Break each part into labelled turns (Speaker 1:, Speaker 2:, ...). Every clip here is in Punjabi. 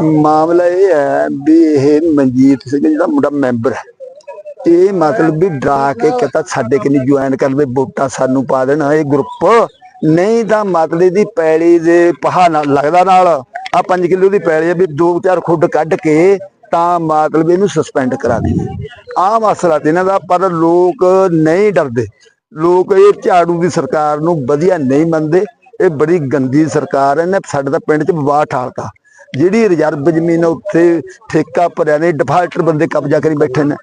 Speaker 1: ਮਾਮਲਾ ਇਹ ਹੈ ਵੀ ਇਹ ਮਨਜੀਤ ਸਿੰਘ ਜਿਹੜਾ ਮੁੰਡਾ ਮੈਂਬਰ ਹੈ, ਇਹ ਮਤਲਬ ਵੀ ਡਰਾ ਕੇ ਕਹਿੰਦਾ ਸਾਡੇ ਕਿੰਨੀ ਜੁਆਇਨ ਕਰ ਲਵੇ ਵੋਟਾਂ ਸਾਨੂੰ ਪਾ ਦੇਣ, ਇਹ ਗਰੁੱਪ ਨਹੀਂ ਤਾਂ ਮਤਲਬ ਦੀ ਪੈਲੀ ਦੇ ਪਹਾ ਨਾਲ ਲੱਗਦਾ ਨਾਲ ਆ 5 ਕਿਲੋ ਦੀ ਪੈਲੀ ਹੈ ਵੀ ਦੋ ਚਾਰ ਖੁੱਡ ਕੱਢ ਕੇ ਤਾਂ ਮਤਲਬ ਇਹਨੂੰ ਸਸਪੈਂਡ ਕਰਾ ਦਈਏ ਆਹ ਮਸਲਾ ਤੇ ਇਹਨਾਂ ਦਾ, ਪਰ ਲੋਕ ਨਹੀਂ ਡਰਦੇ। ਲੋਕ ਇਹ ਝਾੜੂ ਦੀ ਸਰਕਾਰ ਨੂੰ ਵਧੀਆ ਨਹੀਂ ਮੰਨਦੇ, ਇਹ ਬੜੀ ਗੰਦੀ ਸਰਕਾਰ ਹੈ, ਇਹਨੇ ਸਾਡੇ ਤਾਂ ਪਿੰਡ 'ਚ ਵਿਵਾਹ ਠਾਲਤਾ। ਜਿਹੜੀ ਰਿਜ਼ਰਵ ਜ਼ਮੀਨ ਆ ਉੱਥੇ ਠੇਕਾ ਭਰਿਆ ਨੇ ਡਿਫਾਲਟਰ ਬੰਦੇ ਕਬਜ਼ਾ ਕਰੀ ਬੈਠੇ ਨੇ।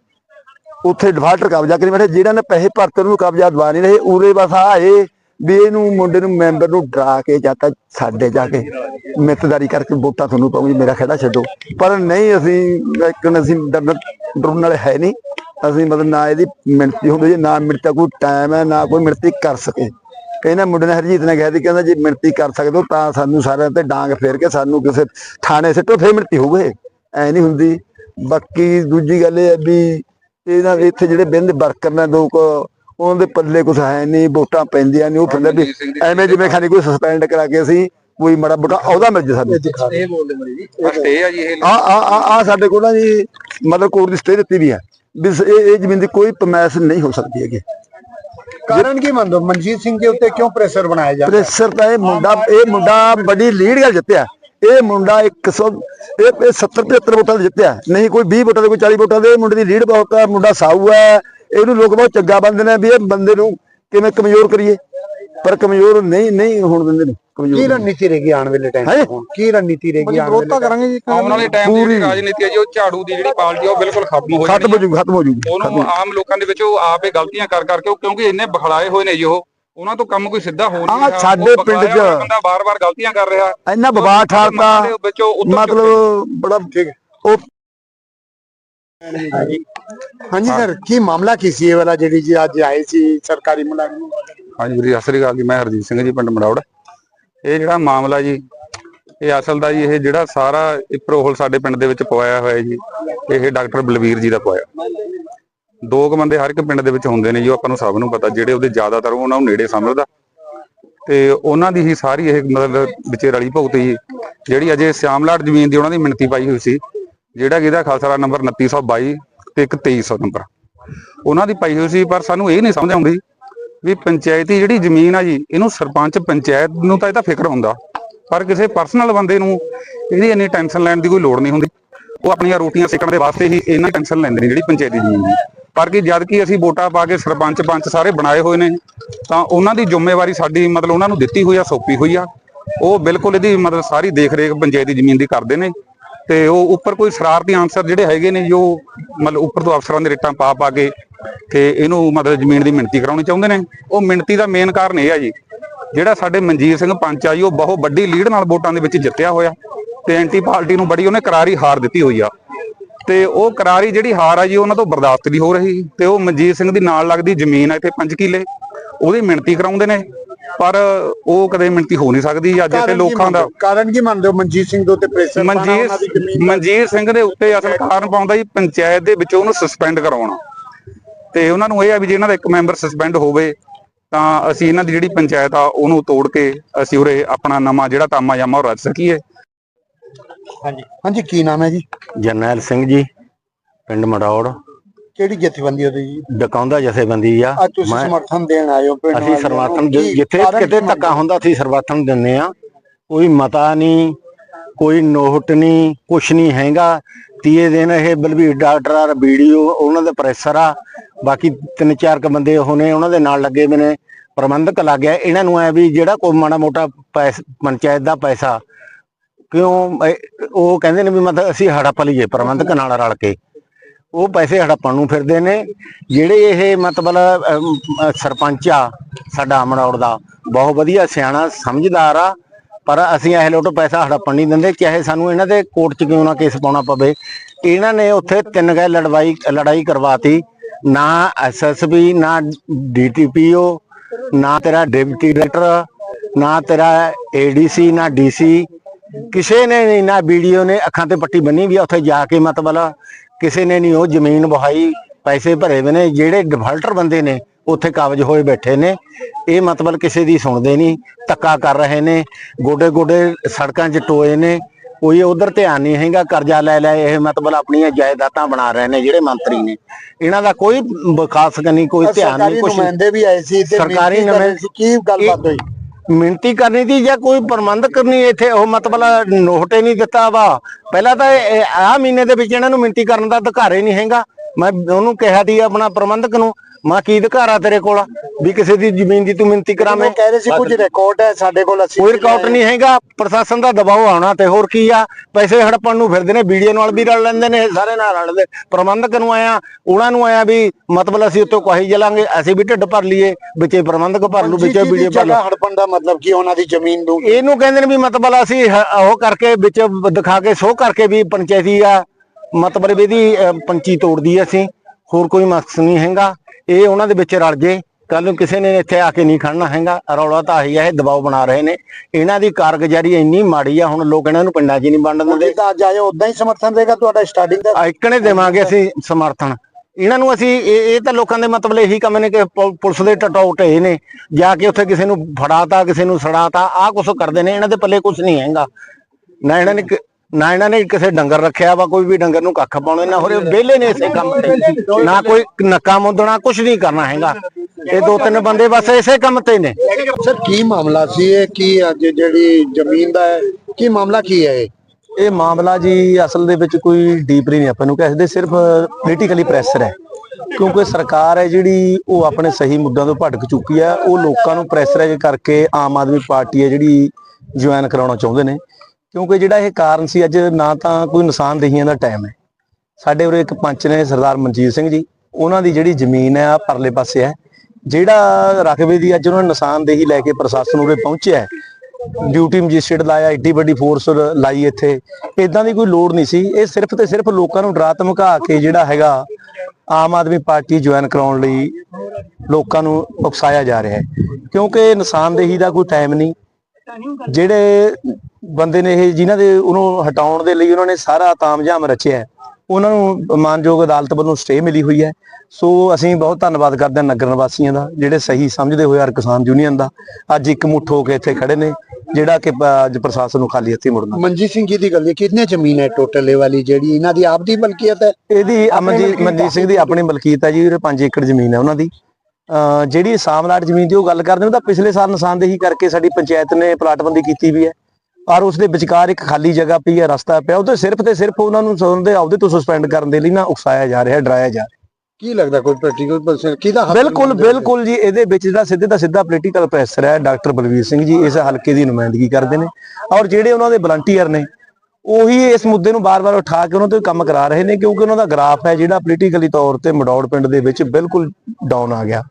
Speaker 1: ਉੱਥੇ ਡਿਫਾਲਟਰ ਕਬਜ਼ਾ ਕਰੀ ਬੈਠੇ ਜਿਹੜਾ ਨੇ ਪੈਸੇ ਭਰਤੇ ਉਹਨੂੰ ਕਬਜ਼ਾ ਦਵਾ ਨਹੀਂ ਰਹੇ। ਉਰੇ ਬਸ ਆਏ ਵੀ ਇਹਨੂੰ ਮੁੰਡੇ ਨੂੰ ਮੈਂਬਰ ਨੂੰ ਡਰਾ ਕੇ ਜਾਂਦਾ ਸਾਡੇ ਜਾ ਕੇ ਮਿੱਤਦਾਰੀ ਕਰਕੇ ਵੋਟਾਂ ਤੁਹਾਨੂੰ ਪਾਉਂਗੀ, ਮੇਰਾ ਖੜਾ ਛੱਡੋ। ਪਰ ਨਹੀਂ, ਅਸੀਂ ਇੱਕ ਅਸੀਂ ਡਰਨ ਡਰਨ ਵਾਲੇ ਹੈ ਨਹੀਂ। ਅਸੀਂ ਮਤਲਬ ਨਾ ਇਹਦੀ ਮਿਣਤੀ ਹੁੰਦੀ ਜੇ ਨਾ ਮਿਣਤਾ ਕੋਈ ਟਾਈਮ ਹੈ, ਨਾ ਕੋਈ ਮਿਣਤੀ ਕਰ ਸਕੇ। ਇਹਨਾਂ ਮੁੰਡੇ ਨੇ ਹਰਜੀਤ ਨੇ ਕਿਹਾ ਸੀ ਕਹਿੰਦਾ ਜੇ ਮਿਣਤੀ ਕਰ ਸਕਦੇ ਹੋ ਤਾਂ ਸਾਨੂੰ ਸਾਰਿਆਂ ਤੇ ਡਾਂਗ ਫੇਰ ਕੇ ਸਾਨੂੰ ਕਿਸੇ ਥਾਣੇ ਸਿੱਟੋ ਫੇਰ ਮਿਣਤੀ ਹੋਵੇ ਐ ਨਹੀਂ ਹੁੰਦੀ। ਬਾਕੀ ਦੂਜੀ ਗੱਲ ਇਹ ਹੈ ਵੀ ਇਹਨਾਂ ਇੱਥੇ ਜਿਹੜੇ ਬਿੰਦ ਵਰਕਰ ਨੇ ਲੋਕ ਉਹਨਾਂ ਦੇ ਪੱਲੇ ਕੁਝ ਹੈ ਨਹੀਂ ਵੋਟਾਂ ਪੈਂਦੀਆਂ ਨਹੀਂ ਉਹ ਫਿਰਦੇ ਵੀ ਐਵੇਂ ਜਿਵੇਂ ਖਾਨੀ ਕੋਈ ਸਸਪੈਂਡ ਕਰਾ ਕੇ ਅਸੀਂ ਕੋਈ ਮੜਾ ਬੋਟਾ ਉਹਦਾ ਮਿਲ ਜੇ ਸਾਨੂੰ।
Speaker 2: ਇਹ ਬੋਲਦੇ ਮਰੀ ਜੀ ਸਟੇ ਆ ਜੀ ਇਹ।
Speaker 1: ਆ ਆ ਆ ਸਾਡੇ ਕੋਲ ਨਾ ਜੀ ਮਤਲਬ ਕੋਰਟ ਦੀ ਸਟੇ ਦਿੱਤੀ ਵੀ ਹੈ। ਵੀ ਇਹ ਇਹ ਜ਼ਮੀਨ ਦੀ ਕੋਈ ਪਰਮੈਸ ਨਹੀਂ ਹੋ ਸਕਦੀ ਹੈਗੀ।
Speaker 3: ਕਾਰਨ ਕੀ ਮੰਨਦੇ ਹੋ? ਮਨਜੀਤ ਸਿੰਘ ਦੇ ਉੱਤੇ ਕਿਉਂ ਪ੍ਰੈਸ਼ਰ ਬਣਾਇਆ ਜਾ ਰਿਹਾ?
Speaker 1: ਪ੍ਰੈਸ਼ਰ ਤਾਂ ਇਹ ਮੁੰਡਾ ਇਹ ਮੁੰਡਾ ਬੜੀ ਲੀਡ ਨਾਲ ਜਿੱਤਿਆ। ਇਹ ਮੁੰਡਾ 100 ਇਹ ਇਹ 70 75 ਵੋਟਾਂ ਤੇ ਜਿੱਤਿਆ। ਨਹੀਂ ਕੋਈ 20 ਵੋਟਾਂ ਦੇ ਕੋਈ 40 ਵੋਟਾਂ ਦੇ ਮੁੰਡੇ ਦੀ ਲੀਡ ਬਹੁਤ ਹੈ ਮੁੰਡਾ ਸਾਊ ਹੈ ਇਹਨੂੰ ਲੋਕ ਬਹੁਤ ਚੰਗਾ ਬੰਦੇ ਨੇ ਵੀ ਇਹ ਬੰਦੇ ਨੂੰ ਕਿਵੇਂ ਕਮਜ਼ੋਰ ਕਰੀਏ। ਪਰ ਕਮਜ਼ੋਰ ਨਹੀਂ ਨਹੀਂ ਹੋਣ ਦਿੰਦੇ ਨੇ
Speaker 3: ਕੀ
Speaker 1: ਕਮਜ਼ੋਰ
Speaker 3: ਰਣਨੀਤੀ ਰਹੇਗੀ ਆਉਣ ਵਾਲੇ ਟਾਈਮ
Speaker 1: ਹੈਂ?
Speaker 3: ਤੇ? ਕੀ ਰਣਨੀਤੀ ਰਹੇਗੀ ਆਉਣ ਵਾਲੇ
Speaker 1: ਕਰਾਂਗੇ ਜੀ
Speaker 2: ਆਉਣ ਵਾਲੇ ਟਾਈਮ ਦੀ ਜਿਹੜੀ ਰਾਜਨੀਤੀ ਹੈ ਜੀ ਉਹ ਝਾੜੂ ਦੀ ਜਿਹੜੀ ਪਾਰਟੀ ਆ ਉਹ ਬਿਲਕੁਲ ਖਤਮ ਹੋ
Speaker 1: ਖਤਮ
Speaker 2: ਜਾਣੀ
Speaker 1: ਹੋ।
Speaker 2: ਹੈ
Speaker 1: ਜੂਗੀ ਖਤਮ ਹੋ ਜੂਗੀ
Speaker 2: ਉਹਨੂੰ ਆਮ ਲੋਕਾਂ ਦੇ ਵਿੱਚ ਉਹ ਆਪੇ ਗਲਤੀਆਂ ਕਰ ਕਰਕੇ ਉਹ ਕਿਉਂਕਿ ਇੰਨੇ ਬਖਲਾਏ ਹੋਏ ਨੇ ਜੀ ਉਹ ਉਹਨਾਂ ਤੋਂ ਕੰਮ ਕੋਈ ਸਿੱਧਾ ਹੋ ਨਹੀਂ ਰਿਹਾ।
Speaker 1: ਸਾਡੇ
Speaker 2: ਉਹ ਬਖਲਾਇਆ
Speaker 1: ਪਿੰਡ 'ਚ-
Speaker 2: ਹੋਇਆ ਬੰਦਾ ਬਾਰ-ਬਾਰ ਗਲਤੀਆਂ ਕਰ ਰਿਹਾ।
Speaker 1: ਇੰਨਾ ਬਵਾ ਠਾਲਤਾ
Speaker 2: ਦੇ ਵਿੱਚੋਂ।
Speaker 1: ਮਤਲਬ ਬੜਾ ਉਹ
Speaker 3: ਹਾਂਜੀ। ਸਰ ਕੀ ਮਾਮਲਾ ਕੀ ਸੀ ਇਹ ਵਾਲਾ ਜਿਹੜੀ ਜੀ ਅੱਜ ਆਏ ਸੀ ਸਰਕਾਰੀ ਮੁਲਾਜ਼ਮ?
Speaker 2: ਹਾਂਜੀ ਵੀਰੇ ਸਤਿ ਸ੍ਰੀ ਅਕਾਲ ਜੀ, ਮੈਂ ਹਰਜੀਤ ਸਿੰਘ ਜੀ, ਪਿੰਡ ਮੜੌੜ। ਇਹ ਜਿਹੜਾ ਮਾਮਲਾ ਜੀ, ਇਹ ਅਸਲ ਦਾ ਜੀ, ਇਹ ਜਿਹੜਾ ਸਾਰਾ ਪ੍ਰੋਹਲ ਸਾਡੇ ਪਿੰਡ ਦੇ ਵਿੱਚ ਪਵਾਇਆ ਹੋਇਆ ਜੀ, ਇਹ ਡਾਕਟਰ ਬਲਵੀਰ ਜੀ ਦਾ ਪਵਾਇਆ। ਦੋ ਕੁ ਬੰਦੇ ਹਰ ਇੱਕ ਪਿੰਡ ਦੇ ਵਿੱਚ ਹੁੰਦੇ ਨੇ ਜੀ, ਉਹ ਆਪਾਂ ਨੂੰ ਸਭ ਨੂੰ ਪਤਾ, ਜਿਹੜੇ ਉਹਦੇ ਜ਼ਿਆਦਾਤਰ ਉਹਨਾਂ ਨੂੰ ਨੇੜੇ ਸਮਝਦਾ। ਤੇ ਉਹਨਾਂ ਦੀ ਹੀ ਸਾਰੀ ਇਹ ਮਤਲਬ ਵਿਚੇ ਰਲੀ ਭੁਗਤ ਜੀ, ਜਿਹੜੀ ਅਜੇ ਸਿਆਮਲਾਟ ਜ਼ਮੀਨ ਦੀ ਉਹਨਾਂ ਦੀ ਮਿਣਤੀ ਪਾਈ ਹੋਈ ਸੀ, ਜਿਹੜਾ ਕਿ ਇਹਦਾ ਖਾਲਸਾ ਰਾਜ ਨੰਬਰ 2922 ਤੇ ਇੱਕ 2300 ਨੰਬਰ। ਉਹਨਾਂ ਦੀ ਪਾਈ ਹੋਈ ਸੀ, ਪਰ ਸਾਨੂੰ ਇਹ ਨਹੀਂ ਸਮਝ ਆਉਂਦੀ ਵੀ ਪੰਚਾਇਤੀ ਜਿਹੜੀ ਜ਼ਮੀਨ ਆ ਜੀ, ਇਹਨੂੰ ਸਰਪੰਚ ਪੰਚਾਇਤ ਨੂੰ ਤਾਂ ਇਹਦਾ ਫਿਕਰ ਹੁੰਦਾ। ਪਰ ਕਿਸੇ ਪਰਸਨਲ ਬੰਦੇ ਨੂੰ ਇਹਦੀ ਇੰਨੀ ਟੈਨਸ਼ਨ ਲੈਣ ਦੀ ਕੋਈ ਲੋੜ ਨਹੀਂ ਹੁੰਦੀ। ਉਹ ਆਪਣੀਆਂ ਰੋਟੀਆਂ ਸੇਕਣ ਦੇ ਵਾਸਤੇ ਹੀ ਇਹਨਾਂ ਟੈਨਸ਼ਨ ਲੈਂਦੇ ਨੇ ਜਿਹੜੀ ਪੰਚਾਇਤੀ ਜ਼ਮੀਨ ਦੀ। ਪਰ ਕਿ ਜਦ ਕਿ ਅਸੀਂ ਵੋਟਾਂ ਪਾ ਕੇ ਸਰਪੰਚ ਪੰਚ ਸਾਰੇ ਬਣਾਏ ਹੋਏ ਨੇ, ਤਾਂ ਉਹਨਾਂ ਦੀ ਜ਼ਿੰਮੇਵਾਰੀ ਸਾਡੀ ਮਤਲਬ ਉਹਨਾਂ ਨੂੰ ਦਿੱਤੀ ਹੋਈ ਆ, ਸੌਂਪੀ ਹੋਈ ਆ। ਉਹ ਬਿਲਕੁਲ ਇਹਦੀ ਮਤਲਬ ਸਾਰੀ ਦੇਖ ਰੇਖ ਪੰਚਾਇਤੀ ਜ਼ਮੀਨ ਦੀ ਕਰਦੇ ਨੇ। ਤੇ ਉਹ ਉੱਪਰ ਕੋਈ ਸ਼ਰਾਰਤੀ ਆਨਸਰ ਜਿਹੜੇ ਹੈਗੇ ਨੇ ਜੋ ਮਤਲਬ ਉੱਪਰ ਤੋਂ ਅਫਸਰਾਂ ਦੇ ਰੇਟਾਂ ਪਾ ਪਾ ਕੇ ਤੇ ਇਹਨੂੰ ਮਤਲਬ ਜ਼ਮੀਨ ਦੀ ਮਿਣਤੀ ਕਰਾਉਣੀ ਚਾਹੁੰਦੇ ਨੇ। ਉਹ ਮਿਣਤੀ ਦਾ ਮੇਨ ਕਾਰਨ ਇਹ ਆ ਜੀ, ਜਿਹੜਾ ਸਾਡੇ ਮਨਜੀਤ ਸਿੰਘ ਪੰਚ ਆ ਜੀ, ਉਹ ਬਹੁਤ ਵੱਡੀ ਲੀਡ ਨਾਲ ਵੋਟਾਂ ਦੇ ਵਿੱਚ ਜਿੱਤਿਆ ਹੋਇਆ ਤੇ ਐਂਟੀ ਪਾਰਟੀ ਨੂੰ ਬੜੀ ਉਹਨੇ ਕਰਾਰੀ ਹਾਰ ਦਿੱਤੀ ਹੋਈ ਆ। ਤੇ ਉਹ ਕਰਾਰੀ ਜਿਹੜੀ ਹਾਰ ਆ ਜੀ, ਉਹਨਾਂ ਤੋਂ ਬਰਦਾਸ਼ਤ ਨਹੀਂ ਹੋ ਰਹੀ ਤੇ ਉਹ ਮਨਜੀਤ ਸਿੰਘ ਦੀ ਨਾਲ ਲੱਗਦੀ ਜ਼ਮੀਨ ਆ ਇੱਥੇ 5 ਕਿੱਲੇ, ਉਹਦੀ ਮਿਣਤੀ ਕਰਾਉਂਦੇ ਨੇ। ਪਰ ਉਹ ਕਦੇ ਮਿਣਤੀ ਹੋ ਨਹੀਂ ਸਕਦੀ ਅੱਜ ਇੱਥੇ ਲੋਕਾਂ ਦਾ
Speaker 3: ਕਾਰਨ ਕੀ ਮੰਨਦੇ ਹੋ? ਮਨਜੀਤ ਸਿੰਘ ਦੇ ਉੱਤੇ ਪ੍ਰੈਸ਼ਰ
Speaker 2: ਮਨਜੀਤ ਮਨਜੀਤ ਸਿੰਘ ਦੇ ਉੱਤੇ ਅਸਲ ਕਾਰਨ ਪਾਉਂਦਾ ਜੀ ਪੰਚਾਇਤ ਦੇ ਵਿੱਚੋਂ ਉਹਨੂੰ ਸਸਪੈਂਡ ਕਰਾਉਣਾ। ਤੇ ਉਹਨਾਂ ਨੂੰ ਇਹ ਆ ਵੀ ਜੇ ਇਹਨਾਂ ਦਾ ਇੱਕ ਮੈਂਬਰ ਸਸਪੈਂਡ ਹੋਵੇ ਤਾਂ ਅਸੀਂ ਇਹਨਾਂ ਦੀ ਜਿਹੜੀ ਪੰਚਾਇਤ ਆ ਉਹਨੂੰ ਤੋੜ ਕੇ ਅਸੀਂ ਉਰੇ ਆਪਣਾ ਨਵਾਂ ਜਿਹੜਾ ਤਾਮਾ ਜਾਮਾ ਉਹ ਰਚ ਸਕੀਏ।
Speaker 3: ਹਾਂਜੀ। ਹਾਂਜੀ ਕੀ ਨਾਮ ਹੈ ਜੀ?
Speaker 4: ਜਰਨੈਲ ਸਿੰਘ ਜੀ ਪਿੰਡ ਮੜੌੜ।
Speaker 3: ਕਿਹੜੀ ਜਥੇਬੰਦੀ ਉਹਦੀ ਜੀ?
Speaker 4: ਡਕਾਉਂਦਾ ਜਥੇਬੰਦੀ ਆ।
Speaker 3: ਅੱਜ ਤੁਸੀਂ
Speaker 4: ਮੈਂ-
Speaker 3: ਸਮਰਥਨ ਦੇਣ ਆਏ ਹੋ ਪਿੰਡ
Speaker 4: ਅਸੀਂ
Speaker 3: ਵਾਲਿਆਂ
Speaker 4: ਸਰਵਾਥਨ
Speaker 3: ਨੂੰ। ਕੀ
Speaker 4: ਜਿੱਥੇ
Speaker 3: ਕਾਰਨ
Speaker 4: ਕਿਤੇ
Speaker 3: ਕੀ
Speaker 4: ਧੱਕਾ ਹੁੰਦਾ ਅਸੀਂ ਸਰਵਾਥਨ ਦਿੰਨੇ ਆ ਕੋਈ ਮਤਾ ਨਹੀਂ ਕੋਈ ਨੋਟ ਨਹੀਂ ਕੁਛ ਨਹੀਂ ਹੈਗਾ। ਤੀਏ ਦਿਨ ਇਹ ਬਲਵੀਰ ਡਾਕਟਰ ਆ ਵੀਡੀਓ ਉਹਨਾਂ ਦੇ ਪ੍ਰੈਸਰ ਆ। ਬਾਕੀ ਤਿੰਨ ਚਾਰ ਕ ਬੰਦੇ ਉਹਨੇ ਉਹਨਾਂ ਦੇ ਨਾਲ ਲੱਗੇ ਹੋਏ ਨੇ। ਪ੍ਰਬੰਧਕ ਲੱਗ ਗਿਆ। ਇਹਨਾਂ ਨੂੰ ਐ ਵੀ ਜਿਹੜਾ ਕੋਈ ਮਾੜਾ ਮੋਟਾ ਪੈਸ ਪੰਚਾਇਤ ਦਾ ਪੈਸਾ ਕਿਉਂ ਇਹ- ਉਹ ਕਹਿੰਦੇ ਨੇ ਵੀ ਮਤਲਬ ਅਸੀਂ ਹੜਪ ਲਈਏ ਪ੍ਰਬੰਧਕ ਨਾਲ ਰਲ ਕੇ। ਉਹ ਪੈਸੇ ਹੜੱਪਣ ਨੂੰ ਫਿਰਦੇ ਨੇ। ਜਿਹੜੇ ਇਹ ਮਤਲਬ ਸਰਪੰਚ ਆ, ਸਾਡਾ ਅਮਰੌੜ ਦਾ, ਬਹੁਤ ਵਧੀਆ ਸਿਆਣਾ, ਸਮਝਦਾਰ ਆ, ਪਰ ਅਸੀਂ ਇਹ ਲੋਟੋ ਪੈਸਾ ਹੜਪਣ ਨਹੀਂ ਦਿੰਦੇ, ਚਾਹੇ ਸਾਨੂੰ ਇਹਨਾਂ ਦੇ ਕੋਰਟ 'ਚ ਕਿਉਂ ਨਾ ਕੇਸ ਪਾਉਣਾ ਪਵੇ। ਇਹਨਾਂ ਨੇ ਉੱਥੇ ਤਿੰਨ ਗਏ ਲੜਵਾਈ, ਲੜਾਈ ਕਰਵਾਤੀ। ਨਾ ਐਸਐਸਪੀ ਨਾ ਡੀਟੀਪੀਓ ਨਾ ਤੇਰਾ ਡਿਪਟੀ ਡਾਇਰੈਕਟਰ, ਨਾ ਤੇਰਾ ਏਡੀਸੀ ਨਾ ਡੀਸੀ ਕਿਸੇ ਨੇ ਨਹੀਂ ਨਾ ਵੀਡੀਓ ਨੇ ਅੱਖਾਂ ਤੇ ਪੱਟੀ ਬੰਨੀ ਵੀ ਆ, ਉੱਥੇ ਜਾ ਕੇ ਮਤਲਬ ਕਿਸੇ ਨੇ ਨਹੀਂ ਉਹ ਜ਼ਮੀਨ ਵਹਾਈ ਪੈਸੇ ਭਰੇ ਨੇ ਜਿਹੜੇ ਡਿਫਾਲਟਰ ਬੰਦੇ ਨੇ ਉੱਥੇ ਕਾਬਜ ਹੋਏ ਬੈਠੇ ਨੇ। ਇਹ ਮਤਲਬ ਕਿਸੇ ਦੀ ਸੁਣਦੇ ਨਹੀਂ ਧੱਕਾ ਕਰ ਰਹੇ ਨੇ ਗੋਡੇ ਗੋਡੇ ਸੜਕਾਂ 'ਚ ਟੋਏ ਨੇ। ਕੋਈ ਉਧਰ ਧਿਆਨ ਨਹੀਂ ਹੈਗਾ ਕਰਜ਼ਾ ਲੈ ਲੈ ਇਹ ਮਤਲਬ ਆਪਣੀਆਂ ਜਾਇਦਾਦਾਂ ਬਣਾ ਰਹੇ ਨੇ ਜਿਹੜੇ ਮੰਤਰੀ ਨੇ। ਇਹਨਾਂ ਦਾ ਕੋਈ ਖਾਸ ਨਹੀਂ ਕੋਈ ਧਿਆਨ
Speaker 3: ਸਰਕਾਰੀ
Speaker 4: ਨਹੀਂ ਕੁਛ ਨਹੀਂ।
Speaker 3: ਨੁਮਾਇੰਦੇ ਵੀ ਆਏ ਸੀ ਤੇ
Speaker 4: ਸਰਕਾਰੀ ਨੁਮਾਇੰਦੇ-
Speaker 3: ਕੀ ਗੱਲਬਾਤ ਹੋਈ?
Speaker 4: ਮਿਹਨਤੀ ਕਰਨੀ ਦੀ ਜਾਂ ਕੋਈ ਪ੍ਰਬੰਧ ਕਰਨੀ ਇੱਥੇ? ਉਹ ਮਤਲਬ ਨੋਟ ਹੀ ਨਹੀਂ ਦਿੱਤਾ ਵਾ। ਪਹਿਲਾਂ ਤਾਂ ਆਹ ਮਹੀਨੇ ਦੇ ਵਿੱਚ ਇਹਨਾਂ ਨੂੰ ਮਿਹਨਤੀ ਕਰਨ ਦਾ ਅਧਿਕਾਰ ਹੀ ਨਹੀਂ ਹੈਗਾ। ਮੈਂ ਉਹਨੂੰ ਕਿਹਾ ਦੀ ਆਪਣਾ ਪ੍ਰਬੰਧਕ ਨੂੰ ਮੈਂ ਕੀ ਅਧਿਕਾਰ ਆ ਤੇਰੇ ਕੋਲ? ਵੀ ਕਿਸੇ ਦੀ ਜ਼ਮੀਨ ਦੀ ਤੂੰ ਮਿਹਨਤੀ ਕਰਾਵੇਂ
Speaker 3: ਕਹਿ ਰਹੇ ਸੀ ਕੁਝ ਰਿਕਾਰਡ ਹੈ ਸਾਡੇ ਕੋਲ ਅਸੀਂ
Speaker 4: ਕੋਈ ਰਿਕਾਰਡ ਨਹੀਂ ਹੈਗਾ ਪ੍ਰਸ਼ਾਸਨ ਦਾ ਦਬਾਅ ਆਉਣਾ ਤੇ ਹੋਰ ਕੀ ਆ? ਪੈਸੇ ਹੜਪਣ ਨੂੰ ਫਿਰਦੇ ਨੇ ਵੀਡੀਓ ਨਾਲ ਵੀ ਰਲ ਲੈਂਦੇ ਨੇ ਸਾਰੇ ਨਾਲ ਰਲਦੇ ਪ੍ਰਬੰਧਕ ਨੂੰ ਆਇਆ ਉਹਨਾਂ ਨੂੰ ਆਇਆ ਵੀ ਮਤਲਬ ਅਸੀਂ ਉੱਤੋਂ ਕਹੀ ਜਲਾਂਗੇ ਅਸੀਂ ਵੀ ਢਿੱਡ ਭਰ ਲਈਏ ਵਿੱਚੇ ਪ੍ਰਬੰਧਕ ਭਰ ਲੂ ਵਿੱਚੇ ਵੀਡੀਓ ਭਰ ਲੂ
Speaker 3: ਹੜਪਣ ਦਾ ਮਤਲਬ ਕੀ ਉਹਨਾਂ ਦੀ ਜ਼ਮੀਨ ਨੂੰ?
Speaker 4: ਇਹਨੂੰ ਕਹਿੰਦੇ ਨੇ ਵੀ ਮਤਲਬ ਅਸੀਂ ਉਹ ਕਰਕੇ ਵਿੱਚ ਦਿਖਾ ਕੇ ਸ਼ੋਅ ਕਰਕੇ ਵੀ ਪੰਚਾਇਤੀ ਆ ਮਤਲਬ ਇਹਦੀ ਪੰਚੀ ਤੋੜਦੀ ਅਸੀਂ ਹੋਰ ਕੋਈ ਮਕਸਦ ਨਹੀਂ ਹੈਗਾ। ਇਹ ਉਹਨਾਂ ਦੇ ਵਿੱਚ ਰਲ ਜੇ ਕੱਲ ਨੂੰ ਕਿਸੇ ਨੇ ਇੱਥੇ ਆ ਕੇ ਨਹੀਂ ਖੜਨਾ ਹੈਗਾ। ਰੌਲਾ ਤਾਂ ਆਹੀ ਆ ਇਹ ਦਬਾਅ ਬਣਾ ਰਹੇ ਨੇ। ਇਹਨਾਂ ਦੀ ਕਾਰਗੁਜ਼ਾਰੀ ਇੰਨੀ ਮਾੜੀ ਆ ਹੁਣ ਲੋਕ ਇਹਨਾਂ ਨੂੰ ਪਿੰਡਾਂ 'ਚ ਹੀ ਨਹੀਂ ਵੰਡਣ ਦਿੰਦੇ।
Speaker 3: ਤਾਂ ਅੱਜ ਆਏ ਉਦਾਂ ਹੀ ਸਮਰਥਨ ਦੇਗਾ ਤੁਹਾਡਾ ਸਟਾਰਟਿੰਗ ਦਾ?
Speaker 4: ਇਕਣੇ ਦੇਵਾਂਗੇ ਅਸੀਂ ਸਮਰਥਨ। ਇਹਨਾਂ ਨੂੰ ਅਸੀਂ ਇਹ ਇਹ ਤਾਂ ਲੋਕਾਂ ਦੇ ਮਤਲਬ ਇਹੀ ਕੰਮ ਨੇ ਕਿ ਪੁਲਿਸ ਦੇ ਟਟਾਉਟ ਇਹ ਨੇ। ਜਾ ਕੇ ਉੱਥੇ ਕਿਸੇ ਨੂੰ ਫੜਾਤਾ ਕਿਸੇ ਨੂੰ ਸੜਾਤਾ ਆਹ ਕੁਛ ਕਰਦੇ ਨੇ ਇਹਨਾਂ ਦੇ ਪੱਲੇ ਕੁਛ ਨਹੀਂ ਹੈਗਾ। ਨਾ ਇਹਨਾਂ ਨੇ ਨਾ ਇਹਨਾਂ ਨੇ ਕਿਸੇ ਡੰਗਰ ਰੱਖਿਆ ਵਾ ਕੋਈ ਵੀ ਡੰਗਰ ਨੂੰ ਕੱਖ ਪਾਉਣੇ ਨਾ ਹੋਰੇ ਵਿਹਲੇ ਨੇ ਇਸੇ ਕੰਮ ਤੇ। ਨਾ ਕੋਈ ਨੱਕਾ ਮੁੰਦਣਾ ਕੁਛ ਨਹੀਂ ਕਰਨਾ ਹੈਗਾ। ਇਹ ਦੋ ਤਿੰਨ ਬੰਦੇ ਬਸ ਇਸੇ ਕੰਮ ਤੇ ਨੇ।
Speaker 3: ਸਰ ਕੀ ਮਾਮਲਾ ਸੀ ਇਹ? ਕੀ ਅੱਜ ਜਿਹੜੀ ਜ਼ਮੀਨ ਦਾ ਹੈ ਕੀ ਮਾਮਲਾ ਕੀ ਹੈ ਇਹ?
Speaker 5: ਇਹ ਮਾਮਲਾ ਜੀ ਅਸਲ ਦੇ ਵਿੱਚ ਕੋਈ ਡੀਪਲੀ ਨਹੀਂ ਆਪਾਂ ਨੂੰ ਕਹਿ ਸਕਦੇ ਸਿਰਫ ਪੋਲੀਟੀਕਲੀ ਪ੍ਰੈਸ਼ਰ ਹੈ। ਕਿਉਂਕਿ ਸਰਕਾਰ ਹੈ ਜਿਹੜੀ ਉਹ ਆਪਣੇ ਸਹੀ ਮੁੱਦਿਆਂ ਤੋਂ ਭਟਕ ਚੁੱਕੀ ਹੈ। ਉਹ ਲੋਕਾਂ ਨੂੰ ਪ੍ਰੈਸ਼ਰਾਈਜ਼ ਕਰਕੇ ਆਮ ਆਦਮੀ ਪਾਰਟੀ ਹੈ ਜਿਹੜੀ ਜੁਆਇਨ ਕਰਾਉਣਾ ਚਾਹੁੰਦੇ ਨੇ। ਕਿਉਂਕਿ ਜਿਹੜਾ ਇਹ ਕਾਰਨ ਸੀ, ਅੱਜ ਨਾ ਤਾਂ ਕੋਈ ਨਿਸ਼ਾਨਦੇਹੀਆਂ ਦਾ ਟਾਈਮ ਹੈ। ਸਾਡੇ ਉਰੇ ਇੱਕ ਪੰਚ ਨੇ, ਸਰਦਾਰ ਮਨਜੀਤ ਸਿੰਘ ਜੀ। ਉਹਨਾਂ ਦੀ ਜਿਹੜੀ ਜ਼ਮੀਨ ਹੈ ਆ ਪਰਲੇ ਪਾਸੇ ਹੈ। ਜਿਹੜਾ ਰਕਬੇ ਦੀ ਅੱਜ ਉਹਨਾਂ ਨੇ ਨਿਸ਼ਾਨਦੇਹੀ ਲੈ ਕੇ ਪ੍ਰਸ਼ਾਸਨ ਉਰੇ ਪਹੁੰਚਿਆ ਹੈ। ਡਿਊਟੀ ਮੈਜਿਸਟ੍ਰੇਟ ਲਾਇਆ, ਏਡੀ ਵੱਡੀ ਫੋਰਸ ਲਾਈ ਇੱਥੇ। ਇਦਾਂ ਦੀ ਕੋਈ ਲੋੜ ਨਹੀਂ ਸੀ। ਇਹ ਸਿਰਫ ਤੇ ਸਿਰਫ ਲੋਕਾਂ ਨੂੰ ਡਰਾ ਧਮਕਾ ਕੇ ਜਿਹੜਾ ਹੈਗਾ, ਆਮ ਆਦਮੀ ਪਾਰਟੀ ਜੁਆਇਨ ਕਰਾਉਣ ਲਈ ਲੋਕਾਂ ਨੂੰ ਉਕਸਾਇਆ ਜਾ ਰਿਹਾ ਹੈ। ਕਿਉਂਕਿ ਨਿਸ਼ਾਨਦੇਹੀ ਦਾ ਕੋਈ ਟਾਈਮ ਨਹੀਂ। ਜਿਹੜੇ ਬੰਦੇ ਨੇ ਇਹ ਜਿਨ੍ਹਾਂ ਦੇ ਉਹਨੂੰ ਹਟਾਉਣ ਦੇ ਲਈ ਉਹਨਾਂ ਨੇ ਸਾਰਾ ਤਾਮਝਾਮ ਰਚਿਆ ਹੈ, ਉਹਨਾਂ ਨੂੰ ਮਾਨਯੋਗ ਅਦਾਲਤ ਵੱਲੋਂ ਸਟੇ ਮਿਲੀ ਹੋਈ ਹੈ। ਸੋ ਅਸੀਂ ਬਹੁਤ ਧੰਨਵਾਦ ਕਰਦੇ ਹਾਂ ਨਗਰ ਨਿਵਾਸੀਆਂ ਦਾ ਜਿਹੜੇ ਸਹੀ ਸਮਝਦੇ ਹੋਏ ਹਰ ਕਿਸਾਨ ਯੂਨੀਅਨ ਦਾ। ਅੱਜ ਇੱਕ ਮੁੱਠ ਹੋ ਕੇ ਇੱਥੇ ਖੜੇ ਨੇ ਜਿਹੜਾ ਕਿ ਅੱਜ ਪ੍ਰਸ਼ਾਸਨ ਨੂੰ ਖਾਲੀ ਹੱਥੀ ਮੁੜਨਾ।
Speaker 3: ਮਨਜੀਤ ਸਿੰਘ ਜੀ ਦੀ ਗੱਲ ਹੈ ਕਿੰਨੇ ਜ਼ਮੀਨ ਹੈ ਟੋਟਲ ਇਹ ਵਾਲੀ ਜਿਹੜੀ ਇਹਨਾਂ ਦੀ ਆਪ ਦੀ ਮਲਕੀਅਤ ਹੈ?
Speaker 5: ਇਹਦੀ ਅਮਨਜੀਤ ਮਨਜੀਤ ਸਿੰਘ ਦੀ ਆਪਣੀ ਮਲਕੀਅਤ ਹੈ ਜੀ ਉਹਦੇ 5 ਏਕੜ ਜ਼ਮੀਨ ਹੈ ਉਹਨਾਂ ਦੀ। ਜਿਹੜੀ ਸਾਮਲਾਟ ਜ਼ਮੀਨ ਦੀ ਉਹ ਗੱਲ ਕਰਦੇ ਨੇ ਤਾਂ ਪਿਛਲੇ ਸਾਲ ਨਿਸ਼ਾਨਦੇਹੀ ਕਰਕੇ ਸਾਡੀ ਪੰਚਾਇਤ ਨੇ ਪਲਾਟਬੰਦੀ ਕੀਤੀ ਵੀ ਹੈ। ਔਰ ਉਸ ਦੇ ਵਿਚਕਾਰ ਇੱਕ ਖਾਲੀ ਜਗ੍ਹਾ ਪਈ ਹੈ ਰਸਤਾ ਪਿਆ ਉਹਦੇ ਸਿਰਫ ਤੇ ਸਿਰਫ ਉਹਨਾਂ ਨੂੰ ਉਹਦੇ ਅਹੁਦੇ ਤੋਂ ਸਸਪੈਂਡ ਕਰਨ ਦੇ ਲਈ ਨਾ ਉਕਸਾਇਆ ਜਾ ਰਿਹਾ ਡਰਾਇਆ ਜਾ ਰਿਹਾ।
Speaker 3: ਕੀ ਲੱਗਦਾ ਕੋਈ ਪ੍ਰੈਕਟੀਕਲ ਪਰਸਨ ਕਿਹਦਾ
Speaker 5: ਬਿਲਕੁਲ? ਬਿਲਕੁਲ ਜੀ ਇਹਦੇ ਵਿੱਚ ਜਿਹੜਾ ਸਿੱਧੇ ਦਾ ਸਿੱਧਾ ਪੋਲੀਟੀਕਲ ਪ੍ਰੈਸ਼ਰ ਹੈ ਡਾਕਟਰ ਬਲਵੀਰ ਸਿੰਘ ਜੀ ਇਸ ਹਲਕੇ ਦੀ ਨੁਮਾਇੰਦਗੀ ਕਰਦੇ ਨੇ। ਔਰ ਜਿਹੜੇ ਉਹਨਾਂ ਦੇ ਵਲੰਟੀਅਰ ਨੇ ਉਹੀ ਇਸ ਮੁੱਦੇ ਨੂੰ ਬਾਰ-ਬਾਰ ਉਠਾ ਕੇ ਉਹਨਾਂ ਤੋਂ ਕੰਮ ਕਰਾ ਰਹੇ ਨੇ ਕਿਉਂਕਿ ਉਹਨਾਂ ਦਾ ਗ੍ਰਾਫ ਹੈ ਜਿਹੜਾ ਪੋਲੀਟੀਕਲੀ ਤੌਰ ਤੇ ਮਡੌੜ ਪਿੰਡ ਦੇ ਵਿੱਚ ਬਿਲਕੁਲ ਡਾਊਨ ਆ ਗਿਆ।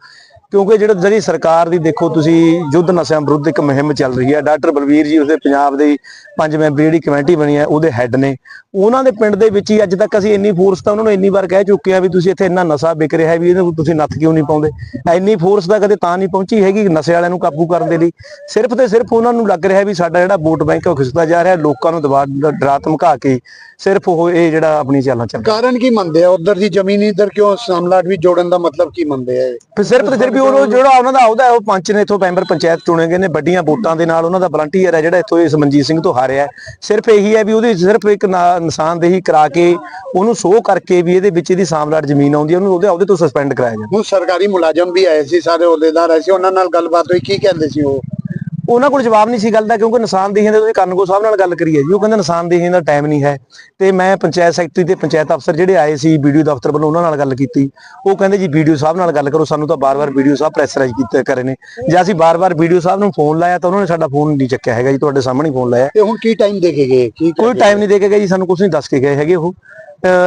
Speaker 5: ਕਿਉਂਕਿ ਜਿਹੜਾ ਜਿਹੜੀ ਸਰਕਾਰ ਦੀ ਦੇਖੋ ਤੁਸੀਂ ਯੁੱਧ ਨਸ਼ਿਆਂ ਵਿਰੁੱਧ ਇੱਕ ਮੁਹਿੰਮ ਚੱਲ ਰਹੀ ਹੈ ਡਾਕਟਰ ਬਲਵੀਰ ਜੀ ਉਸਦੇ ਪੰਜਾਬ ਦੀ ਪੰਜ ਮੈਂਬਰੀ ਜਿਹੜੀ ਕਮੇਟੀ ਬਣੀ ਹੈ ਉਹਦੇ ਹੈੱਡ ਨੇ। ਉਹਨਾਂ ਦੇ ਪਿੰਡ ਦੇ ਵਿੱਚ ਹੀ ਅੱਜ ਤੱਕ ਅਸੀਂ ਇੰਨੀ ਫੋਰਸ ਤਾਂ ਉਹਨਾਂ ਨੂੰ ਇੰਨੀ ਵਾਰ ਕਹਿ ਚੁੱਕੇ ਆ ਵੀ ਤੁਸੀਂ ਇੱਥੇ ਇੰਨਾ ਨਸ਼ਾ ਵਿਕ ਰਿਹਾ ਵੀ ਇਹਨੂੰ ਤੁਸੀਂ ਨੱਥ ਕਿਉਂ ਨਹੀਂ ਪਾਉਂਦੇ? ਇੰਨੀ ਫੋਰਸ ਤਾਂ ਕਦੇ ਤਾਂ ਨਹੀਂ ਪਹੁੰਚੀ ਹੈਗੀ ਨਸ਼ੇ ਵਾਲਿਆਂ ਨੂੰ ਕਾਬੂ ਕਰਨ ਦੇ ਲਈ। ਸਿਰਫ ਤੇ ਸਿਰਫ ਉਹਨਾਂ ਨੂੰ ਲੱਗ ਰਿਹਾ ਵੀ ਸਾਡਾ ਜਿਹੜਾ ਵੋਟ ਬੈਂਕ ਉਹ ਖਿਸਦਾ ਜਾ ਰਿਹਾ ਲੋਕਾਂ ਨੂੰ ਦਬਾ ਡਰਾ ਧਮਕਾ ਕੇ ਸਿਰਫ ਉਹ ਇਹ ਜਿਹੜਾ ਆਪਣੀ ਚਾਲਾਂ ਚੱਲ
Speaker 3: ਕਾਰਨ ਕੀ ਮੰਨਦੇ ਆ? ਉਧਰ ਦੀ ਜ਼ਮੀਨ ਇਧਰ ਕਿਉਂ ਸਾਮਲਾਟ ਵੀ ਜੋੜਨ ਦਾ ਮਤਲਬ ਕੀ ਮੰਨਦੇ ਆ
Speaker 5: ਸਿਰਫ ਤੇ ਸਿਰਫ ਹੀ ਜਿਹੜਾ ਉਹਨਾਂ ਦਾ ਅਹੁਦਾ ਹੈ, ਉਹ ਪੰਚ ਨੇ ਇਥੋਂ ਮੈਂਬਰ ਪੰਚਾਇਤ ਚੁਣੇ ਗਏ ਨੇ, ਵੱਡੀਆਂ ਵੋਟਾਂ ਦੇ ਨਾਲ ਉਹਨਾਂ ਦਾ ਵਲੰਟੀਅਰ ਹੈ ਜਿਹੜਾ ਇਥੋਂ ਇਸ ਮਨਜੀਤ ਸਿੰਘ ਤੋਂ ਹਾਰਿਆ ਸਿਰਫ ਇਹੀ ਹੈ ਵੀ ਉਹਦੀ ਸਿਰਫ ਇੱਕ ਨਿਸ਼ਾਨਦੇਹੀ ਕਰਾ ਕੇ ਉਹਨੂੰ ਸ਼ੋਅ ਕਰਕੇ ਵੀ ਇਹਦੇ ਵਿੱਚ ਇਹਦੀ ਸਾਮਲਾਟ ਜ਼ਮੀਨ ਆਉਂਦੀ ਉਹਨੂੰ ਉਹਦੇ ਅਹੁਦੇ ਤੋਂ ਸਸਪੈਂਡ ਕਰਾਇਆ ਜਾਵੇ
Speaker 3: ਹੁਣ ਸਰਕਾਰੀ ਮੁਲਾਜ਼ਮ ਵੀ ਆਏ ਸੀ, ਸਾਰੇ ਅਹੁਦੇਦਾਰ ਆਏ ਸੀ, ਉਹਨਾਂ ਨਾਲ ਗੱਲਬਾਤ ਹੋਈ, ਕੀ ਕਹਿੰਦੇ ਸੀ ਉਹ?
Speaker 5: ਉਹਨਾਂ ਕੋਲ ਜਵਾਬ ਨਹੀਂ ਸੀ ਗੱਲ ਦਾ ਕਿਉਂਕਿ ਨਿਸ਼ਾਨਦੇਹੀਆਂ ਦੇ ਤੁਸੀਂ ਕਰਨਗੋ ਸਾਹਿਬ ਨਾਲ ਗੱਲ ਕਰੀ ਹੈ ਜੀ। ਉਹ ਕਹਿੰਦੇ ਨਿਸ਼ਾਨਦੇਹੀਆਂ ਦਾ ਟਾਈਮ ਨਹੀਂ ਹੈ। ਤੇ ਮੈਂ ਪੰਚਾਇਤ ਸੈਕਟਰੀ ਤੇ ਪੰਚਾਇਤ ਅਫਸਰ ਜਿਹੜੇ ਆਏ ਸੀ ਵੀਡੀਓ ਦਫ਼ਤਰ ਵੱਲੋਂ ਉਹਨਾਂ ਨਾਲ ਗੱਲ ਕੀਤੀ। ਉਹ ਕਹਿੰਦੇ ਜੀ ਵੀਡੀਓ ਸਾਹਿਬ ਨਾਲ ਗੱਲ ਕਰੋ ਸਾਨੂੰ ਤਾਂ ਬਾਰ-ਬਾਰ ਵੀਡੀਓ ਸਾਹਿਬ ਪ੍ਰੈਸ਼ਰਾਈਜ਼ ਕੀਤੇ ਕਰੇ ਨੇ। ਜੇ ਅਸੀਂ ਬਾਰ-ਬਾਰ ਵੀਡੀਓ ਸਾਹਿਬ ਨੂੰ ਫੋਨ ਲਾਇਆ ਤਾਂ ਉਹਨਾਂ ਨੇ ਸਾਡਾ ਫੋਨ ਨਹੀਂ ਚੱਕਿਆ ਹੈਗਾ ਜੀ ਤੁਹਾਡੇ ਸਾਹਮਣੇ ਫੋਨ ਲਾਇਆ।
Speaker 3: ਤੇ ਹੁਣ ਕੀ ਟਾਈਮ ਦੇ ਕੇ ਗਏ? ਕੀ
Speaker 5: ਕੋਈ ਟਾਈਮ ਨਹੀਂ ਦੇ ਕੇ ਗਏ ਜੀ ਸਾਨੂੰ ਕੁਝ ਨਹੀਂ ਦੱਸ ਕੇ ਗਏ ਹੈਗੇ ਉਹ।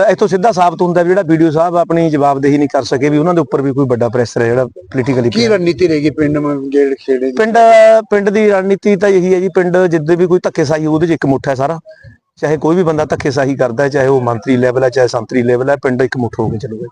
Speaker 5: ਇੱਥੋਂ ਸਿੱਧਾ ਸਾਬਤ ਹੁੰਦਾ ਵੀ ਜਿਹੜਾ ਵੀਡੀਓ ਸਾਹਿਬ ਆਪਣੀ ਜਵਾਬਦੇਹੀ ਨਹੀਂ ਕਰ ਸਕੇ ਵੀ ਉਹਨਾਂ ਦੇ ਉੱਪਰ ਵੀ ਕੋਈ ਵੱਡਾ ਪ੍ਰੈਸ਼ਰ ਹੈ ਜਿਹੜਾ ਪੋਲੀਟੀਕਲੀ
Speaker 3: ਕੀ ਰਣਨੀਤੀ ਰਹੇਗੀ ਪਿੰਡ ਮ- ਗੇੜ ਖੇੜੇ ਦੀ?
Speaker 5: ਪਿੰਡ ਪਿੰਡ ਦੀ ਰਣਨੀਤੀ ਤਾਂ ਇਹੀ ਹੈ ਜੀ ਪਿੰਡ ਜਿੱਦੇ ਵੀ ਕੋਈ ਧੱਕੇਸ਼ਾਹੀ ਉਹਦੇ 'ਚ ਇੱਕ ਮੁੱਠ ਹੈ ਸਾਰਾ। ਚਾਹੇ ਕੋਈ ਵੀ ਬੰਦਾ ਧੱਕੇਸ਼ਾਹੀ ਕਰਦਾ ਚਾਹੇ ਉਹ ਮੰਤਰੀ ਲੈਵਲ ਹੈ ਚਾਹੇ ਸੰਤਰੀ ਲੈਵਲ ਹੈ ਪਿੰਡ ਇੱਕ ਮੁੱਠ ਹੋ ਕੇ ਚੱਲੂਗਾ